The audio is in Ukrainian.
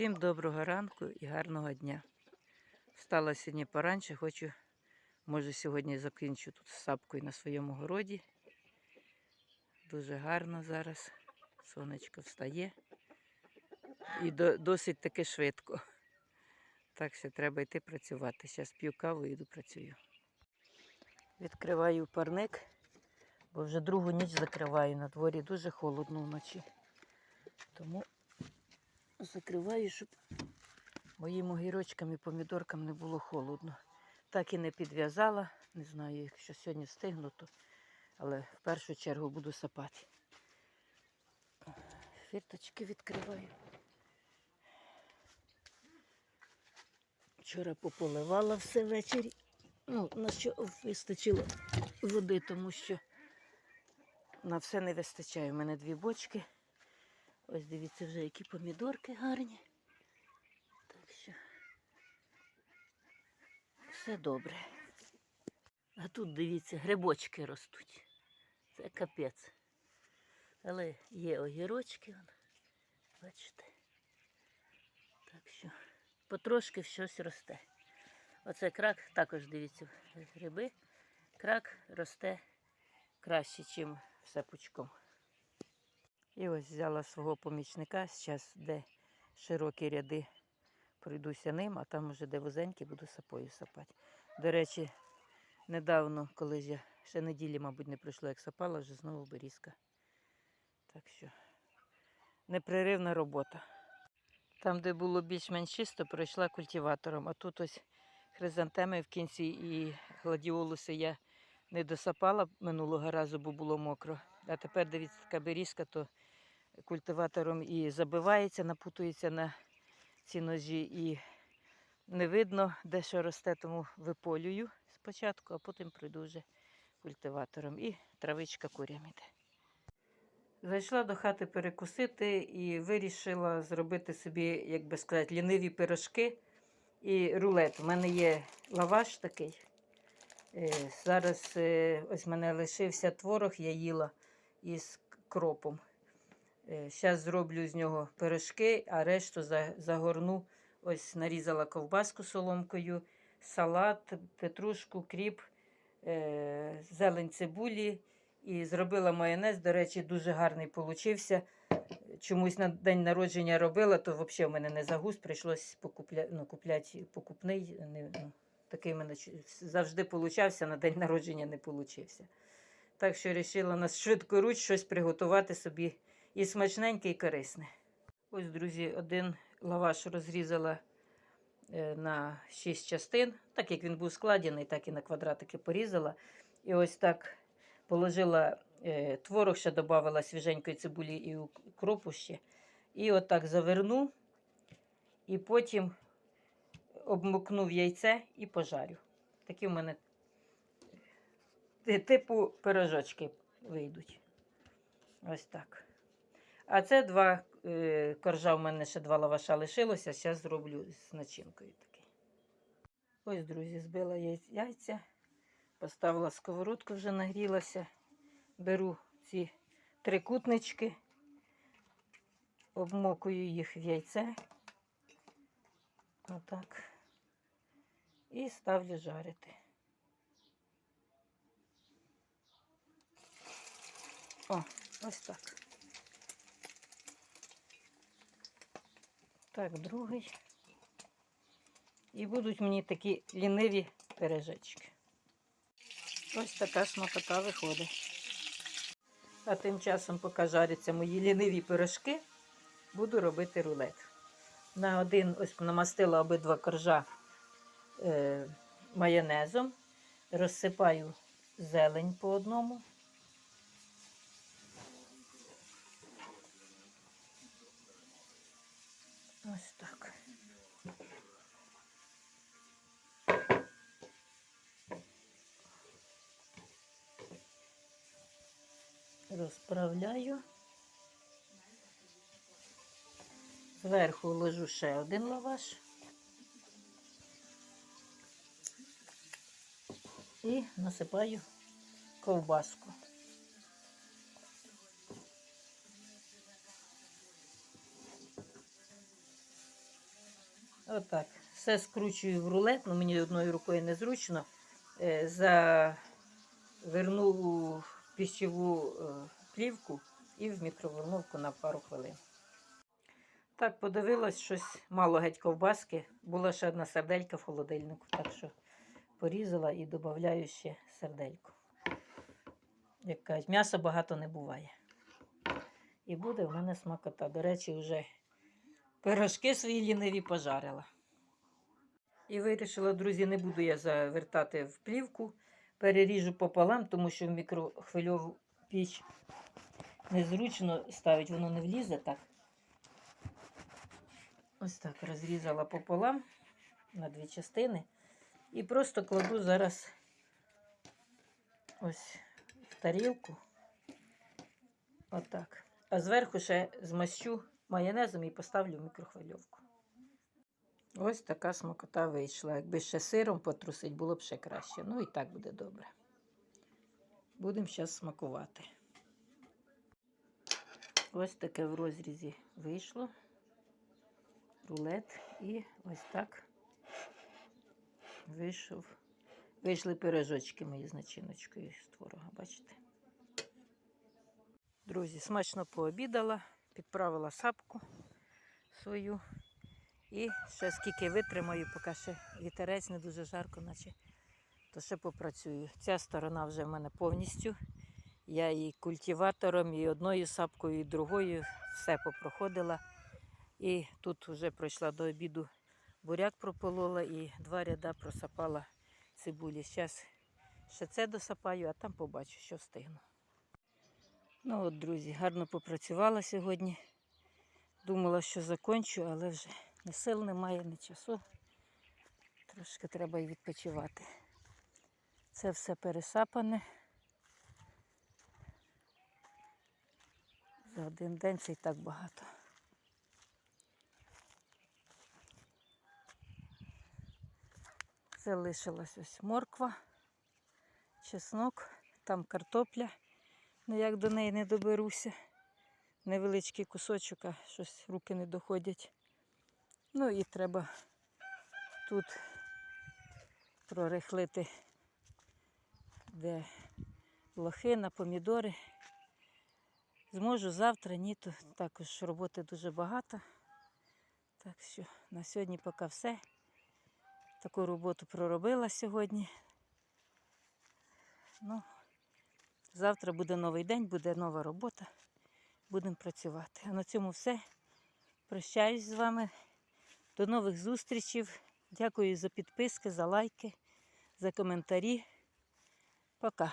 Всім доброго ранку і гарного дня. Встала сьогодні поранше, хочу, може, сьогодні закінчу тут сапкою на своєму городі. Дуже гарно зараз. Сонечко встає. І до, досить таки швидко. Так що треба йти працювати. Зараз п'ю каву і йду працюю. Відкриваю парник, бо вже другу ніч закриваю. На дворі дуже холодно вночі. Тому закриваю, щоб моїм огірочкам і помідоркам не було холодно. Так і не підв'язала. Не знаю, якщо сьогодні встигну, то але в першу чергу буду сапати. Фірточки відкриваю. Вчора пополивала все ввечері. Ну, на що вистачило води, тому що на все не вистачає. У мене дві бочки. Ось дивіться вже, які помідорки гарні. Так що все добре. А тут дивіться, грибочки ростуть. Це капець. Але є огірочки, бачите. Так що потрошки щось росте. Оце крак, також дивіться, гриби. Крак росте краще, ніж все пучком. І ось взяла свого помічника, зараз де широкі ряди, пройдуся ним, а там уже де вузенькі буду сапою сапати. До речі, недавно, коли я ще неділі, мабуть, не пройшло, як сапала, вже знову берізка. Так що непреривна робота. Там, де було більш-менш чисто, пройшла культиватором, а тут ось хризантеми в кінці і гладіолуси я не досапала минулого разу, бо було мокро. А тепер дивіться, така берізка, то культиватором і забивається, напутується на ці ножі і не видно, де що росте, тому виполюю спочатку, а потім пройду вже культиватором. І травичка курям іде. Зайшла до хати перекусити і вирішила зробити собі, як би сказати, ліниві пирожки і рулет. У мене є лаваш такий. Е, Зараз е, ось в мене лишився творог, я їла із кропом. Зараз зроблю з нього пирожки, а решту загорну. Ось нарізала ковбаску соломкою, салат, петрушку, кріп, е, зелень цибулі і зробила майонез. До речі, дуже гарний получився. Чомусь на день народження робила, то взагалі в мене не загуз, прийшлось покупля... ну, купляти покупний. Не, ну, такий мене завжди получався, на день народження не получився. Так що вирішила на швидкоруч щось приготувати собі і смачненьке, і корисне. Ось, друзі, один лаваш розрізала е, на 6 частин. Так як він був складений, так і на квадратики порізала. І ось так положила е, творог, ще додавала свіженької цибулі і укропу ще. І отак заверну. І потім обмокнув яйце і пожарю. Такі в мене типу пирожочки вийдуть. Ось так. А це два е, коржа, у мене ще два лаваша лишилося. Зараз зроблю з начинкою такий. Ось, друзі, збила яйця, поставила сковородку, вже нагрілася. Беру ці трикутнички, обмокую їх в яйце. Отак. І ставлю жарити. О, ось так. Так, другий. І будуть мені такі ліниві пиріжечки. Ось така смакота виходить. А тим часом, поки жаряться мої ліниві пирожки, буду робити рулет. На один ось намастила обидва коржа е, майонезом, розсипаю зелень по одному. Ось так. Розправляю. Зверху ложу ще один лаваш. І насипаю ковбаску. Отак. Все скручую в рулет, ну мені одною рукою незручно. Е, Заверну у пищеву е, плівку і в мікроволновку на пару хвилин. Так, подивилась щось мало геть ковбаски. Була ще одна серделька в холодильнику, так що порізала і додаю ще сердельку. Як кажуть, м'яса багато не буває. І буде в мене смакота. До речі, вже пирожки свої ліниві пожарила. І вирішила, друзі, не буду я завертати в плівку. Переріжу пополам, тому що в мікрохвильову піч незручно ставить, воно не влізе так. Ось так розрізала пополам на дві частини. І просто кладу зараз ось в тарілку. Отак. А зверху ще змащу майонезом і поставлю в мікрохвильовку. Ось така смакота вийшла. Якби ще сиром потрусить, було б ще краще. Ну і так буде добре. Будемо зараз смакувати. Ось таке в розрізі вийшло. Рулет. І ось так вийшов. Вийшли пирожочки мої з начиночкою з творога, бачите? Друзі, смачно пообідала, підправила сапку свою. І ще скільки витримаю, поки ще вітерець не дуже жарко, наче то ще попрацюю. Ця сторона вже в мене повністю. Я і культиватором, і одною сапкою, і другою все попроходила. І тут вже пройшла до обіду буряк прополола і два ряда просапала цибулі. Зараз ще це досапаю, а там побачу, що встигну. Ну от, друзі, гарно попрацювала сьогодні. Думала, що закончу, але вже ні сил немає, ні часу. Трошки треба і відпочивати. Це все пересапане. За один день це і так багато. Залишилась ось морква, чеснок, там картопля, ну як до неї не доберуся. Невеличкий кусочок, а щось руки не доходять. Ну і треба тут прорихлити, де лохина, помідори. Зможу завтра, ні, то також роботи дуже багато. Так що на сьогодні поки все. Таку роботу проробила сьогодні. Ну, завтра буде новий день, буде нова робота. Будемо працювати. А на цьому все. Прощаюсь з вами. До нових зустрічей. Дякую за підписки, за лайки, за коментарі. Пока.